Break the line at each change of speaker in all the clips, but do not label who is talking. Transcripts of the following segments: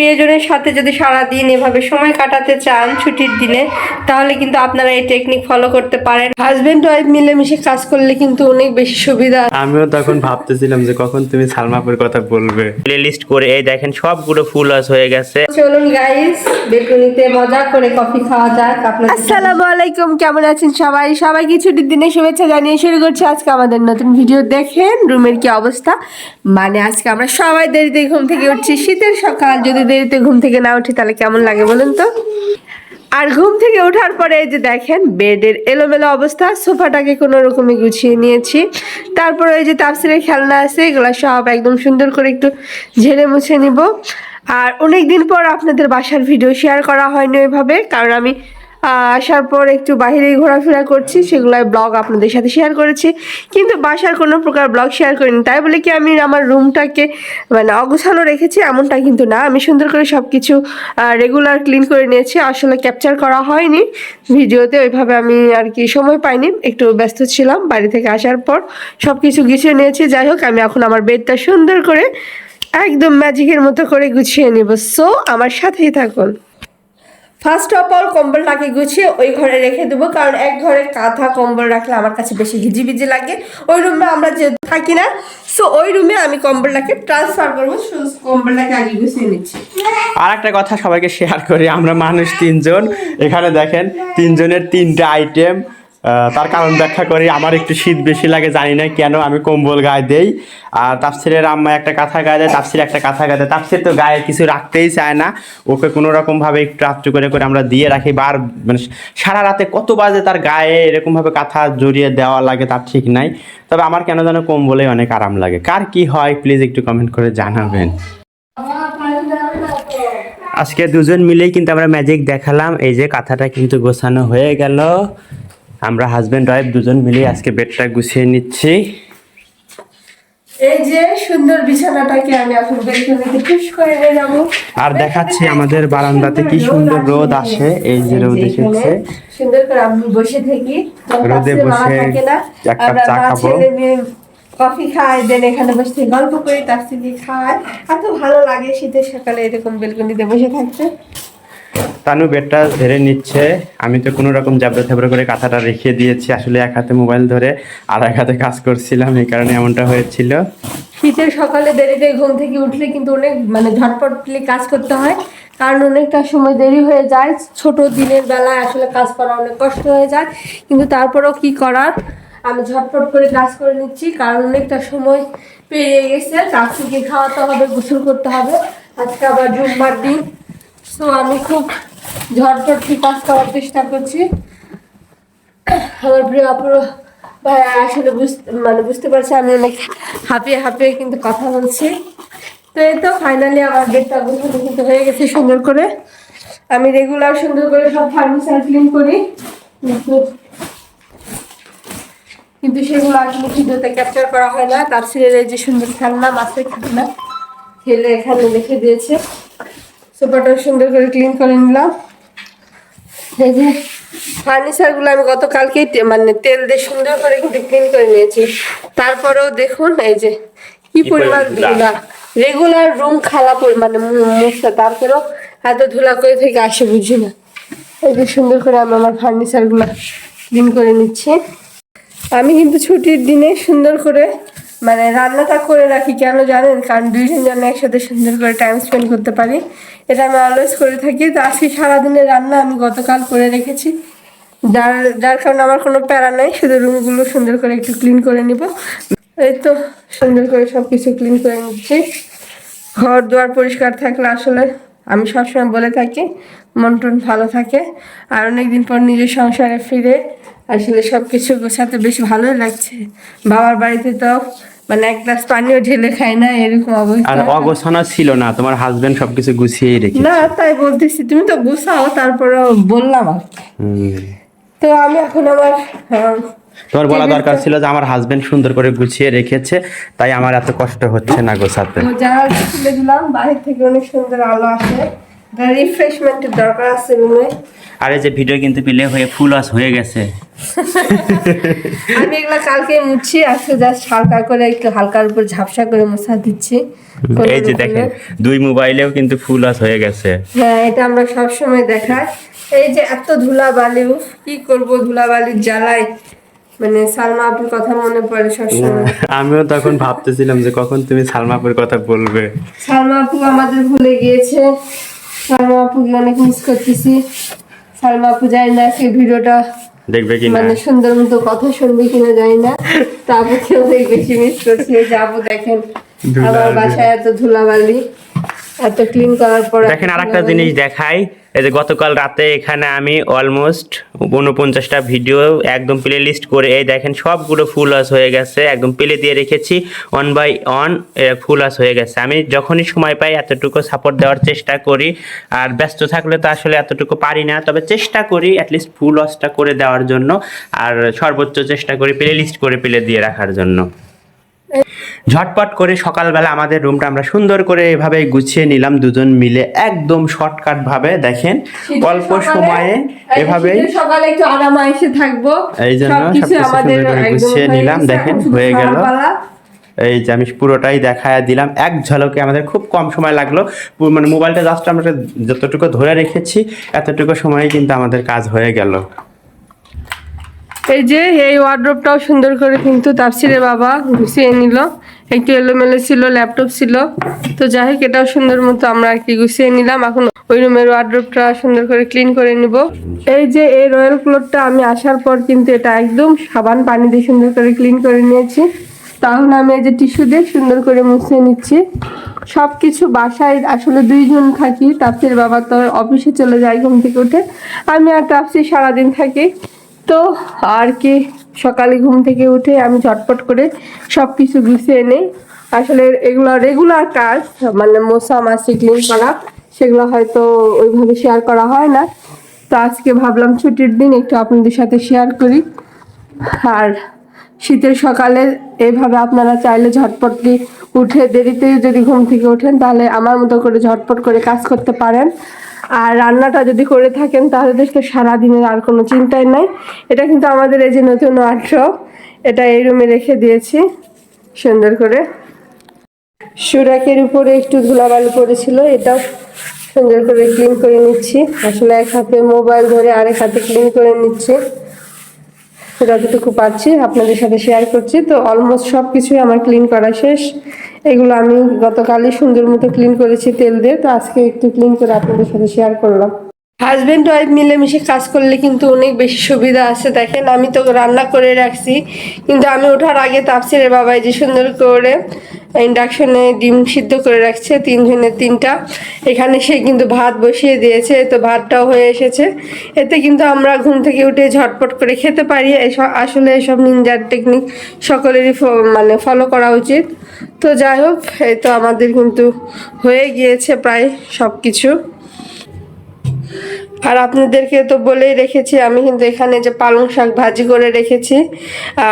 প্রিয়জনের সাথে যদি সারা দিন এভাবে সময় কাটাতে চান ছুটির দিনে তাহলে কিন্তু আপনারা এই টেকনিক ফলো করতে পারেন। হাজবেন্ড ওয়াইফ মিলেমিশে কাজ করলে কিন্তু অনেক বেশি সুবিধা।
আমিও তখন ভাবতেছিলাম যে কখন তুমি সালমাপুর কথা বলবে। প্লে লিস্ট করে এই দেখেন সবগুলো ফুল আস হয়ে গেছে।
চলুন গাইস বেলকনিতে মজা করে কফি খাওয়া যাক। আপনাদের আসসালামু আলাইকুম কেমন আছেন সবাই? সবাইকে ছুটির দিনে শুভেচ্ছা জানিয়ে শুরু করছি আজকে আমাদের নতুন ভিডিও দেখেন রুমের কি অবস্থা। মানে আজকে আমরা সবাই দেরিতে ঘুম থেকে উঠছি। শীতের সকাল যদি দেরিতে ঘুম থেকে না উঠি, তাহলে কেমন লাগে বলুন তো? আর ঘুম থেকে ওঠার পরে যে দেখেন, বেডের এলোমেলো অবস্থা, সোফাটাকে কোনো রকমে গুছিয়ে নিয়েছি। তারপরে ওই যে তাপসিরের খেলনা আছে, এগুলো সব একদম সুন্দর করে একটু ঝেড়ে মুছে নিব। আর অনেক দিন পর আপনাদের বাসার ভিডিও শেয়ার করা হয়নি ওইভাবে, কারণ আমি আসার পর একটু বাইরে ঘোরাফেরা করছি, সেগুলাই ব্লগ আপনাদের সাথে শেয়ার করেছি। কিন্তু বাসার কোনো প্রকার ব্লগ শেয়ার করিনি। তাই বলে কি আমি আমার রুমটাকে মানে অগোছালো রেখেছি, এমনটা কিন্তু না। আমি সুন্দর করে সব কিছু রেগুলার ক্লিন করে নিয়েছি। আসলে ক্যাপচার করা হয়নি। ভিডিওতে ওইভাবে আমি আর কি সময় পাইনি। একটু ব্যস্ত ছিলাম। বাড়ি থেকে আসার পর সব কিছু গুছিয়ে নিয়েছি। যাই হোক, আমি এখন আমার বেডটা সুন্দর করে, একদম ম্যাজিকের মতো করে গুছিয়ে নিব। সো আমার সাথেই থাকুন। ফার্স্ট অফ অল কম্বলটাকে গুছিয়ে ওই ঘরে রেখে দেবো, কারণ এক ঘরে কাঁথা কম্বল রাখলে আমার কাছে বেশি হিজিবিজি লাগে। ওই রুমে আমরা যে থাকি না সো ওই রুমে আমি কম্বলটাকে ট্রান্সফার করব কম্বল কম্বলটাকে আগে গুছিয়ে নিচ্ছি।
আর একটা কথা সবাইকে শেয়ার করি, আমরা মানুষ তিনজন। এখানে দেখেন, তিনজনের তিনটা আইটেম তার কারণ ব্যাখ্যা করি, আমার একটু শীত বেশি লাগে, জানি না কেন, আমি কম্বল গায়ে দেই। আর তাফসিরের আম্মা একটা কাঁথা গায়ে দেয়, তাফসির একটা কাঁথা গায়ে দেয়। তাফসির তো গায়ে কিছু রাখতেই চায় না, ওকে কোনো রকমভাবে একটু আত্র করে করে আমরা দিয়ে রাখি। বার মানে সারা রাতে কত বাজে তার গায়ে এরকমভাবে কাঁথা জড়িয়ে দেওয়া লাগে তার ঠিক নাই। তবে আমার কেন যেন কম্বলে অনেক আরাম লাগে। কার কি হয়, প্লিজ একটু কমেন্ট করে জানাবেন। আজকে দুজন মিলেই কিন্তু আমরা ম্যাজিক দেখালাম। এই যে কাঁথাটা কিন্তু গোছানো হয়ে গেল। আমরা হাজবেন্ড ওয়াইফ দুজন মিলেই আজকে বেডটা গুছিয়ে নিচ্ছি।
এই যে সুন্দর বিছানাটাকে আমি এখন বেলকনিতে পুশ করে নিয়ে যাব।
আর দেখাচ্ছি আমাদের বারান্দাতে কি সুন্দর রোদ আসে। এই যে রোদ এসেছে।
সুন্দর করে আমি বসে থাকি।
রোদে বসে
থাকে
এক কাপ চা খাব।
কফি খাই দেন এখানে বসে গল্প করি তার খাই এত ভালো লাগে শীতের সকালে এরকম বেলকনিতে বসে থাকতে।
তানু বেডটা ধরে নিচ্ছে। আমি তো কোনো রকম জাবড়া থাবড়া করে কাঁথাটা রেখে দিয়েছি। আসলে এক হাতে মোবাইল ধরে আর এক হাতে কাজ করছিলাম। এই কারণে এমনটা হয়েছিল।
শীতের সকালে দেরিতে ঘুম থেকে উঠলে কিন্তু অনেক মানে ঝটপট কাজ করতে হয়। কারণ অনেকটা সময় দেরি হয়ে যায়। ছোট দিনের বেলায় আসলে কাজ করা অনেক কষ্ট হয়ে যায়। কিন্তু তারপরেও কি করার? আমি ঝটপট করে কাজ করে নিচ্ছি। কারণ অনেকটা সময় পেরিয়ে গেছে। চাষিকে খাওয়াতে হবে, গোসল করতে হবে। আজকে আবার জুম্মার দিন। তো আমি খুব ঝটপট কি কাজ করার চেষ্টা করছি। আমার প্রিয় অপর ভাই আসলে বুঝতে মানে বুঝতে পারছি আমি অনেক হাঁপিয়ে হাঁপিয়ে কিন্তু কথা বলছি। তো এই তো ফাইনালি আমার বেডটা গোছানো কিন্তু হয়ে গেছে সুন্দর করে। আমি রেগুলার সুন্দর করে সব ফার্নিচার ক্লিন করি। কিন্তু সেগুলো আসলে ভিডিওতে ক্যাপচার করা হয় না। তার ছেলের যে সুন্দর খেলনা, মাছের খেলনা, খেলে এখানে রেখে দিয়েছে। সোফাটাও সুন্দর করে ক্লিন করে নিলাম। এই যে ফার্নিচারগুলো আমি গতকালকেই মানে তেল দিয়ে সুন্দর করে কিন্তু ক্লিন করে নিয়েছি। তারপরেও দেখুন এই যে কি পরিমাণ
ধুলা।
রেগুলার রুম খালা মানে মু- মুছতে তারপরেও এত ধুলা করে থেকে আসে বুঝি না। এই যে সুন্দর করে আমি আমার ফার্নিচারগুলো ক্লিন করে নিচ্ছি। আমি কিন্তু ছুটির দিনে সুন্দর করে মানে রান্নাটা করে রাখি, কেন জানেন? কারণ দুইজন যেন একসাথে সুন্দর করে টাইম স্পেন্ড করতে পারি। এটা আমি অলওয়েজ করে থাকি। তো আজকে সারাদিনের রান্না আমি গতকাল করে রেখেছি। যার যার কারণে আমার কোনো প্যারা নাই, শুধু রুমগুলো সুন্দর করে একটু ক্লিন করে নিব। এই তো, সুন্দর করে সব কিছু ক্লিন করে নিচ্ছি। ঘর দুয়ার পরিষ্কার থাকলে আসলে আমি সবসময় বলে থাকি, মন টন ভালো থাকে। আর অনেকদিন পর নিজের সংসারে ফিরে আসলে সব কিছু গোছাতে বেশ ভালোই লাগছে। বাবার বাড়িতে তো মানে এক গ্লাস পানিও ঢেলে খাই না এরকম
আর অগোছানো ছিল না তোমার হাজবেন্ড সবকিছু গুছিয়েই রেখে
না তাই বলতেছি তুমি তো গুছাও তারপরে বললাম। তো আমি এখন আমার
তোমার বলা দরকার ছিল যে আমার হাজবেন্ড সুন্দর করে গুছিয়ে রেখেছে তাই আমার এত কষ্ট হচ্ছে না গোছাতে।
খুলে দিলাম বাইরে থেকে অনেক সুন্দর আলো আসে। রিফ্রেশমেন্টের দরকার আছে রুমে
আর যে ভিডিও কিন্তু প্লে হয়ে ফুল ওয়াশ হয়ে গেছে।
আমি এগুলো কালকে মুছছি আজকে জাস্ট হালকা করে একটু হালকার উপর ঝাপসা করে মোছা দিচ্ছি।
এই যে দেখেন দুই মোবাইলেও কিন্তু ফুল ওয়াশ হয়ে গেছে।
হ্যাঁ এটা আমরা সবসময় দেখাই। এই যে এত ধুলাবালি কি করব ধুলাবালির জ্বালায়? মানে সালমা আপুর কথা মনে পড়ে সবসময়।
আমিও তখন ভাবতেছিলাম যে কখন তুমি সালমাপুর কথা বলবে।
সালমা আপু আমাদের ভুলে গিয়েছে। সালমা আপুকে অনেক মিস করতেছি। সালমা আপু জানি না আজকে ভিডিওটা
দেখবে কি
মানে সুন্দর মতো কথা শুনবে কিনা জানি না। তা আপুকে অনেক বেশি মিস করছি যে আপু দেখেন আমার বাসায় এত ধুলাবালি। এত ক্লিন করার পর
দেখেন আর একটা
ধুলাবালি।
জিনিস দেখাই এই যে গতকাল রাতে এখানে আমি অলমোস্ট উনপঞ্চাশটা ভিডিও একদম প্লে লিস্ট করে এই দেখেন সবগুলো ফুল ওয়াশ হয়ে গেছে একদম প্লে দিয়ে রেখেছি one by one full wash হয়ে গেছে আমি যখনই সময় পাই এতটুকু সাপোর্ট দেওয়ার চেষ্টা করি আর ব্যস্ত থাকলে তো আসলে এতটুকু পারি না তবে চেষ্টা করি অ্যাটলিস্ট ফুল ওয়াশটা করে দেওয়ার জন্য আর সর্বোচ্চ চেষ্টা করি প্লে লিস্ট করে প্লে দিয়ে রাখার জন্য ঝটপট করে সকালবেলা আমাদের রুমটা আমরা সুন্দর করে এভাবে গুছিয়ে নিলাম দুজন মিলে একদম শর্টকাট ভাবে দেখেন অল্প সময়ে এভাবেই
সকালে একটু আরামে এসে থাকব।
এই জন্য
আমাদের
গুছিয়ে নিলাম, দেখেন, হয়ে গেল। এই যে আমি পুরোটাই দেখায় দিলাম। এক ঝলকে আমাদের খুব কম সময় লাগল। মানে মোবাইলটা জাস্ট আমরা যতটুকু ধরে রেখেছি এতটুকু সময়ে কিন্তু আমাদের কাজ হয়ে গেল।
এই যে, এই ওয়ার্ড্রপটাও সুন্দর করে কিন্তু তাপসিরের বাবা গুছিয়ে নিল। একটু এলোমেলো ছিল ল্যাপটপ ছিল। তো যাই হোক, এটাও সুন্দর মতো আমরা আর কি গুছিয়ে নিলাম। এখন ওই রুমের ওয়ার্ড্রপটা সুন্দর করে ক্লিন করে নিব। এই যে, এই রয়্যাল ক্লোথটা আমি আসার পর কিন্তু এটা একদম সাবান পানি দিয়ে সুন্দর করে ক্লিন করে নিয়েছি। তাহলে আমি এই যে টিস্যু দিয়ে সুন্দর করে মুছিয়ে নিচ্ছি। সব কিছু বাসায় আসলে দুইজন থাকি তাপসির বাবা তো অফিসে চলে যায় ঘুম থেকে উঠে। আমি আর তাপসি সারাদিন থাকি। তো আর কি, সকালে ঘুম থেকে উঠে আমি ঝটপট করে সব কিছু গুছিয়ে নিই। আসলে এগুলো রেগুলার কাজ মানে মশা মাছি ক্লিন করা, সেগুলো হয়তো ওইভাবে শেয়ার করা হয় না। তো আজকে ভাবলাম ছুটির দিন একটু আপনাদের সাথে শেয়ার করি। আর শীতের সকালে এভাবে আপনারা চাইলে ঝটপট দিয়ে উঠে দেরিতে যদি ঘুম থেকে ওঠেন, তাহলে আমার মতো করে ঝটপট করে কাজ করতে পারেন। আর রান্নাটা যদি করে থাকেন, তাহলে তো সারাদিনের আর কোনো চিন্তাই নাই। এটা কিন্তু আমাদের এই যে নতুন ওয়ার্ড্রপ এটা এই রুমে রেখে দিয়েছি, সুন্দর করে। সুরাকের উপরে একটু ধুলাবালি পড়েছিল, এটাও সুন্দর করে ক্লিন করে নিচ্ছি। আসলে এক হাতে মোবাইল ধরে আরেক হাতে ক্লিন করে নিচ্ছি। যতটুকু পারছি, আপনাদের সাথে শেয়ার করছি। তো অলমোস্ট সব কিছুই আমার ক্লিন করা শেষ। এগুলো আমি গতকালই সুন্দর মতো ক্লিন করেছি তেল দিয়ে। তো আজকে একটু ক্লিন করে আপনাদের সাথে শেয়ার করলাম। হাজব্যান্ড ওয়াইফ মিলেমিশে কাজ করলে কিন্তু অনেক বেশি সুবিধা আছে। দেখেন, আমি তো রান্না করে রাখছি, কিন্তু আমি ওঠার আগে তাপসিরের বাবাই যে সুন্দর করে ইন্ডাকশনে ডিম সিদ্ধ করে রাখছে তিনজনের তিনটা। এখানে সে কিন্তু ভাত বসিয়ে দিয়েছে, তো ভাতটাও হয়ে এসেছে। এতে কিন্তু আমরা ঘুম থেকে উঠে ঝটপট করে খেতে পারি। এসব আসলে এসব নিনজার টেকনিক সকলেরই মানে ফলো করা উচিত। তো যাই হোক, এই তো আমাদের কিন্তু হয়ে গিয়েছে প্রায় সব কিছু আর আপনাদেরকে তো বলেই রেখেছি, আমি কিন্তু এখানে যে পালং শাক ভাজি করে রেখেছি,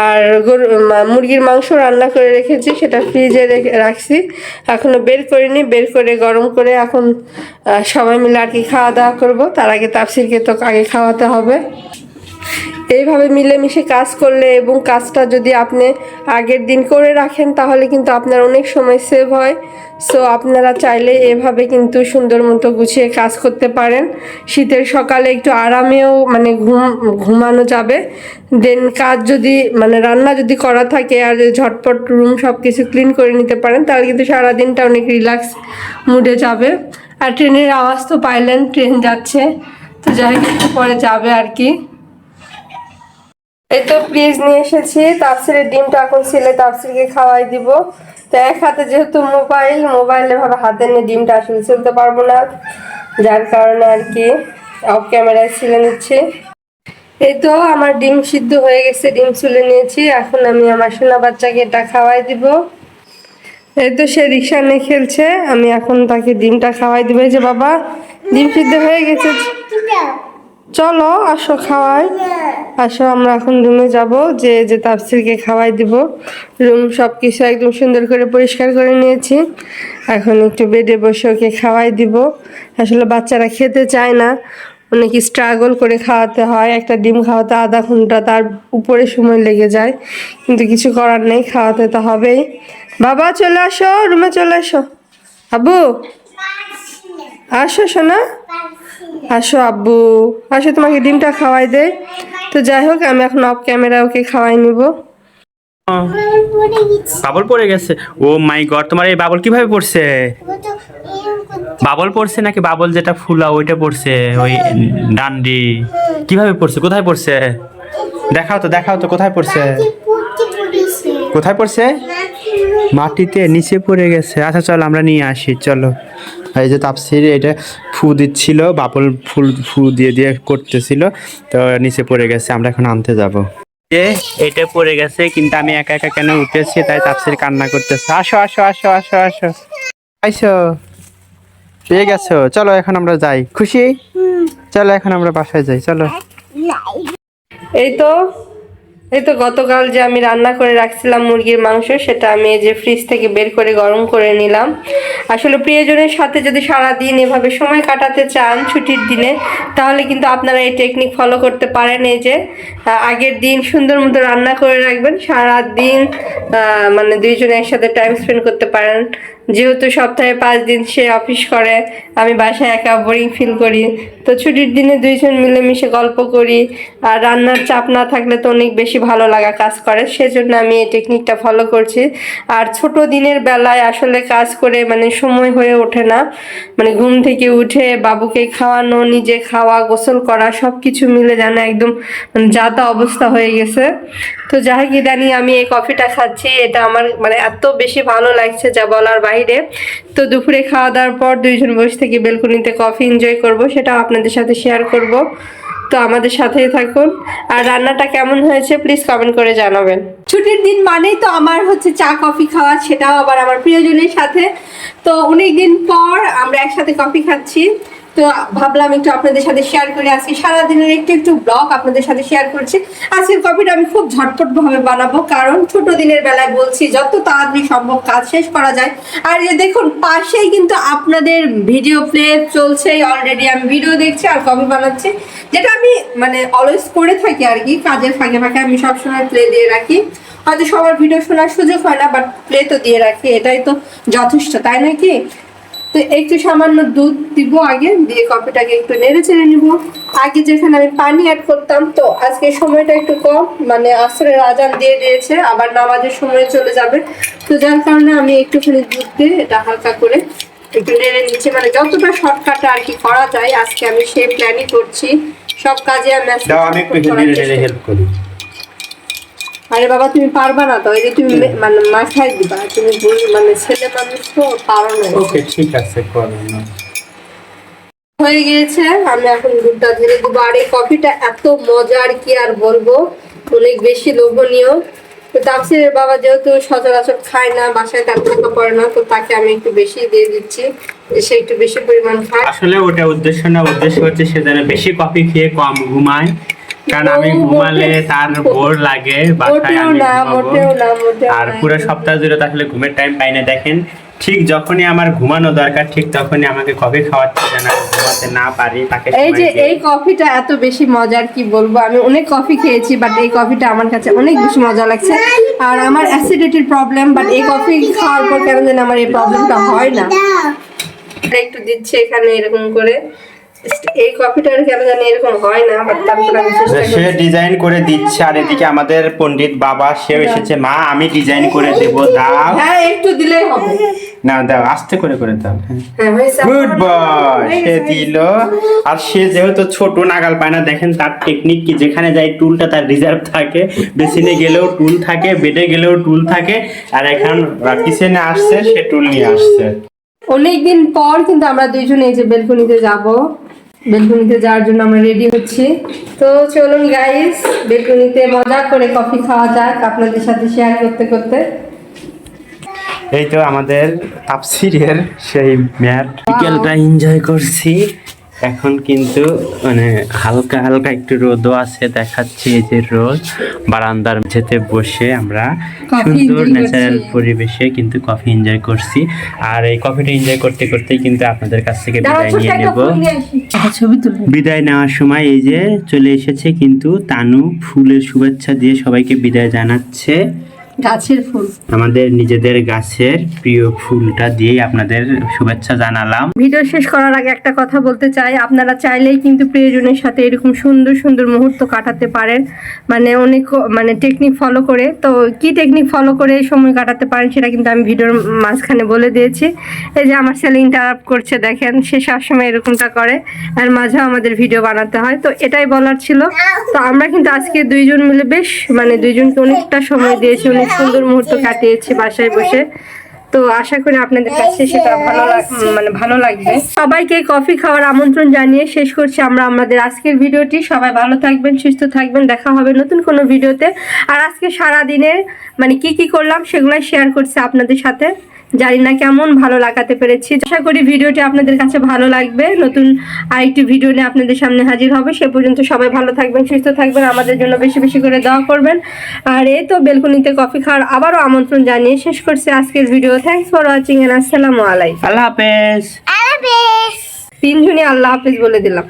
আর গরু মুরগির মাংস রান্না করে রেখেছি, সেটা ফ্রিজে রেখে রাখছি এখনও বের করিনি, বের করে গরম করে এখন সবাই মিলে আর কি খাওয়া দাওয়া করব, তার আগে তাপসিরকে তো আগে খাওয়াতে হবে। এইভাবে মিলেমিশে কাজ করলে এবং কাজটা যদি আপনি আগের দিন করে রাখেন, তাহলে কিন্তু আপনার অনেক সময় সেভ হয়। সো আপনারা চাইলে এভাবে কিন্তু সুন্দর মতো গুছিয়ে কাজ করতে পারেন। শীতের সকালে একটু আরামেও মানে ঘুম, ঘুমানো যাবে। দেন কাজ যদি মানে রান্না যদি করা থাকে আর ঝটপট রুম সব কিছু ক্লিন করে নিতে পারেন, তাহলে কিন্তু সারাদিনটা অনেক রিল্যাক্স মুডে যাবে। আর ট্রেনের আওয়াজ তো পাইলেন, ট্রেন যাচ্ছে। তো যাই পরে যাবে আর কি। এই তো ফ্রিজ নিয়ে এসেছি তাফসিরের ডিমটা এখন ছিলে তাফসিরকে খাওয়াই দিব। তো এক হাতে যেহেতু মোবাইল, মোবাইলে ভাবে হাতে নিয়ে ডিমটা আসলে চলতে পারব না, যার কারণে আর কি অফ ক্যামেরায় ছিলে নিচ্ছি। এই তো আমার ডিম সিদ্ধ হয়ে গেছে, ডিম চুলে নিয়েছি, এখন আমি আমার সোনা বাচ্চাকে এটা খাওয়াই দিব। এই তো সে রিক্সা নিয়ে খেলছে, আমি এখন তাকে ডিমটা খাওয়াই দিব। যে বাবা, ডিম সিদ্ধ হয়ে গেছে। চলো, আসো খাওয়াই। আসো, আমরা এখন রুমে যাব, যে যে তাফসিরকে খাওয়াই দিব। রুম সব কিছু একদম সুন্দর করে পরিষ্কার করে নিয়েছি। এখন একটু বেডে বসে ওকে খাওয়াই দিব। আসলে বাচ্চারা খেতে চায় না। অনেক স্ট্রাগল করে খাওয়াতে হয়। একটা ডিম খাওয়াতে আধা ঘণ্টা তার উপরে সময় লেগে যায়। কিন্তু কিছু করার নেই, খাওয়াতে তো হবেই। বাবা, চলে আসো রুমে চলে আসো। আবু আসো সোনা। আসো আব্বু, আসো তোমাকে ডিমটা খাওয়াই দে তো যাই হোক, আমি এখন অফ ক্যামেরা ওকে খাওয়াই নিব।
বাবল পড়ে গেছে। ও মাই গড, তোমার এই বাবল কীভাবে পড়ছে? বাবল পড়ছে নাকি বাবল যেটা ফুলা, ওইটা পড়ছে, ওই ডান্ডি? কীভাবে পড়ছে? কোথায় পড়ছে? দেখাও তো দেখাও তো, কোথায় পড়ছে? কোথায় পড়ছে? মাটিতে নিচে পড়ে গেছে। আচ্ছা চলো আমরা নিয়ে আসি, চলো। এই যে তাপসির এটা ফু দিচ্ছিল বাবল ফুল ফু দিয়ে দিয়ে করতেছিল তো নিচে পড়ে গেছে আমরা এখন আনতে যাব। যে এটা পড়ে গেছে কিন্তু আমি একা একা কেন উঠেছি তাই তাপসির কান্না করতেছে। আসো আসো আসো আসো আসো। আইসো। পেয়ে গেছো। চলো এখন আমরা যাই। খুশি? চলো এখন আমরা বাসায় যাই। চলো।
এই তো এই তো গতকাল যে আমি রান্না করে রাখছিলাম মুরগির মাংস, সেটা আমি যে ফ্রিজ থেকে বের করে গরম করে নিলাম। আসলে প্রিয়জনের সাথে যদি সারা দিন এভাবে সময় কাটাতে চান ছুটির দিনে, তাহলে কিন্তু আপনারা এই টেকনিক ফলো করতে পারেন। এই যে আগের দিন সুন্দর মতো রান্না করে রাখবেন সারা দিন মানে দুইজনে একসাথে টাইম স্পেন্ড করতে পারেন। যেহেতু সপ্তাহে পাঁচ দিন সে অফিস করে, আমি বাসায় একা বোরিং ফিল করি। তো ছুটির দিনে দুইজন মিলেমিশে গল্প করি, আর রান্নার চাপ না থাকলে তো অনেক বেশি ভালো লাগা কাজ করে, সেজন্য আমি এই টেকনিকটা ফলো করছি। আর ছোট দিনের বেলায় আসলে কাজ করে মানে সময় হয়ে ওঠে না। মানে ঘুম থেকে উঠে বাবুকে খাওয়ানো, নিজে খাওয়া, গোসল করা সব কিছু মিলে যেন একদম মানে যাতা অবস্থা হয়ে গেছে। তো যাই হোক ইদানি আমি এই কফিটা খাচ্ছি, এটা আমার মানে এত বেশি ভালো লাগছে যা বলার বাইরে তো দুপুরে খাওয়া দাওয়ার পর দুইজন বসে থেকে বেলকুনিতে কফি এনজয় করব সেটা আপনাদের সাথে শেয়ার করব। তো আমাদের সাথেই থাকুন। আর রান্নাটা কেমন হয়েছে প্লিজ কমেন্ট করে জানাবেন। ছুটির দিন মানেই তো আমার হচ্ছে চা, কফি খাওয়া, সেটাও আবার আমার প্রিয়জনের সাথে। তো অনেক দিন পর আমরা একসাথে কফি খাচ্ছি। তো ভাবলাম একটু আপনাদের সাথে শেয়ার করি আজকে সারাদিনের একটু একটু ব্লগ আপনাদের সাথে শেয়ার করছি। আজকের কপিটা আমি খুব ঝটপট ভাবে বানাবো, কারণ ছোট দিনের বেলায় বলছি, যত তাড়াতাড়ি সম্ভব কাজ শেষ করা যায়। আর যে দেখুন, পাশেই কিন্তু আপনাদের ভিডিও প্লে চলছে অলরেডি আমি ভিডিও দেখছি আর কপি বানাচ্ছি। যেটা আমি মানে অলওয়েজ করে থাকি আর কি, কাজের ফাঁকে ফাঁকে আমি সবসময় প্লে দিয়ে রাখি। হয়তো সবার ভিডিও শোনার সুযোগ হয় না বাট প্লে তো দিয়ে রাখি, এটাই তো যথেষ্ট, তাই নয় কি? তো একটু সামান্য দুধ দিব আগে দিয়ে কফিটাকে একটু নেড়ে চেড়ে নিব। আগে যেখানে আমি পানি অ্যাড করতাম তো আজকে সময়টা একটু কম মানে আসরের আজান দিয়ে দিয়েছে আবার নামাজের সময় চলে যাবে। তো যার কারণে আমি একটুখানি দুধ দিয়ে এটা হালকা করে একটু নেড়ে নিচ্ছি। মানে যতটা শর্টকাটে আর কি করা যায় আজকে আমি সেই প্ল্যানই করছি। সব কাজে আমি
আমি একটু নেড়ে নেড়ে হেল্প করি।
আরে বাবা তুমি পারবা না তো যে তুমি মানে মাথায় দিবা তুমি মানে ছেলে মানুষ তো পারো না।
ওকে ঠিক আছে করো। না
হয়ে গিয়েছে আমি এখন দুধটা দেবো। আর এই কফিটা এত মজার কি আর বলব? অনেক বেশি লোভনীয়। তো তাপসিরের বাবা যেহেতু সচরাচর খায় না বাসায় তার থাকা পড়ে না তো তাকে আমি একটু বেশি দিয়ে দিচ্ছি সে একটু বেশি পরিমাণ খায়।
আসলে ওটা উদ্দেশ্য না উদ্দেশ্য হচ্ছে সে যেন বেশি কফি খেয়ে কম ঘুমায়। কারণ আমি ঘুমালে তার বোর লাগে বাসায় আমি আর পুরো সপ্তাহ জুড়ে তো আসলে ঘুমের টাইম পাই না। দেখেন ঠিক যখনই আমার ঘুমানো দরকার ঠিক তখনই আমাকে কফি খাওয়াচ্ছে ঘুমাতে না পারি তাকে
এই যে এই কফিটা এত বেশি মজার কি বলব? আমি অনেক কফি খেয়েছি বাট এই কফিটা আমার কাছে অনেক বেশি মজা লাগছে। আর আমার অ্যাসিডিটির প্রবলেম বাট এই কফি খাওয়ার পর কেন যেন আমার এই প্রবলেমটা হয় না। একটু দিচ্ছে এখানে এরকম করে। এই কফিটার কেন জানি এরকম হয় না
সে ডিজাইন করে দিচ্ছে আর এদিকে আমাদের পণ্ডিত বাবা সেও এসেছে মা আমি ডিজাইন করে দেব দাও।
হ্যাঁ একটু দিলেই হবে।
না দাও আস্তে করে করে দাও। হ্যাঁ
হ্যাঁ
গুড বয় সে দিল। আর সে যেহেতু ছোট নাগাল পায় না দেখেন তার টেকনিক কি যেখানে যায় টুলটা তার রিজার্ভ থাকে বেসিনে গেলেও টুল থাকে বেডে গেলেও টুল থাকে আর এখন কিচেনে আসছে সে টুল নিয়ে আসছে।
অনেকদিন পর কিন্তু আমরা দুইজন এই যে বেলকনিতে যাব। বেলকনিতে যাওয়ার জন্য আমরা রেডি হচ্ছি। তো চলুন গাইস বেলকনিতে মজা করে কফি খাওয়া যাক আপনাদের সাথে শেয়ার করতে করতে।
এই তো আমাদের তাপসিরের সেই ম্যাট। বিকেলটা এনজয় করছি। এখন কিন্তু মানে হালকা হালকা একটু রোদও আছে দেখাচ্ছি এই যে রোদ। বারান্দার মেঝেতে বসে আমরা সুন্দর ন্যাচারাল পরিবেশে কিন্তু কফি এনজয় করছি। আর এই কফিটা এনজয় করতে করতেই কিন্তু আপনাদের কাছ থেকে বিদায় নিয়ে নেব। বিদায় নেওয়ার সময় এই যে চলে এসেছে কিন্তু তানু ফুলের শুভেচ্ছা দিয়ে সবাইকে বিদায় জানাচ্ছে।
গাছের ফুল।
আমাদের নিজেদের গাছের প্রিয় ফুলটা দিয়েই আপনাদের শুভেচ্ছা জানালাম।
ভিডিও শেষ করার আগে একটা কথা বলতে চাই। আপনারা চাইলেই কিন্তু প্রিয়জনের সাথে এরকম সুন্দর সুন্দর মুহূর্ত কাটাতে পারেন। মানে অনেক মানে টেকনিক ফলো করে। তো কি টেকনিক ফলো করে সময় কাটাতে পারেন সেটা কিন্তু আমি ভিডিওর মাঝখানে বলে দিয়েছি। এই যে আমার ছেলে ইন্টারাপ্ট করছে দেখেন সে সবসময় এরকমটা করে আর মাঝেও আমাদের ভিডিও বানাতে হয়। তো এটাই বলার ছিল। তো আমরা কিন্তু আজকে দুইজন মিলে বেশ মানে দুইজনকে অনেকটা সময় দিয়েছি অনেক সুন্দর মুহূর্ত কাটিয়েছি বাসায় বসে। তো আশা করি আপনাদের কাছে সেটা ভালো মানে ভালো লাগবে। সবাইকে কফি খাওয়ার আমন্ত্রণ জানিয়ে শেষ করছি আমরা আমাদের আজকের ভিডিওটি। সবাই ভালো থাকবেন সুস্থ থাকবেন। দেখা হবে নতুন কোনো ভিডিওতে। আর আজকে সারা দিনের মানে কি কি করলাম সেগুলাই শেয়ার করছি আপনাদের সাথে। জানি না কেমন ভালো লাগাতে পেরেছি। আশা করি ভিডিওটি আপনাদের কাছে ভালো লাগবে। নতুন আরেকটি ভিডিও নিয়ে আপনাদের সামনে হাজির হবে। সে পর্যন্ত সবাই ভালো থাকবেন সুস্থ থাকবেন আমাদের জন্য বেশি বেশি করে দোয়া করবেন। আর এই তো বেলকুনিতে কফি খাওয়ার আবারও আমন্ত্রণ জানিয়ে শেষ করছি আজকের video. Thanks for watching and আসসালামু আলাইকুম।
আল্লাহ হাফেজ।
তিনজনই আল্লাহ হাফিজ বলে দিলাম।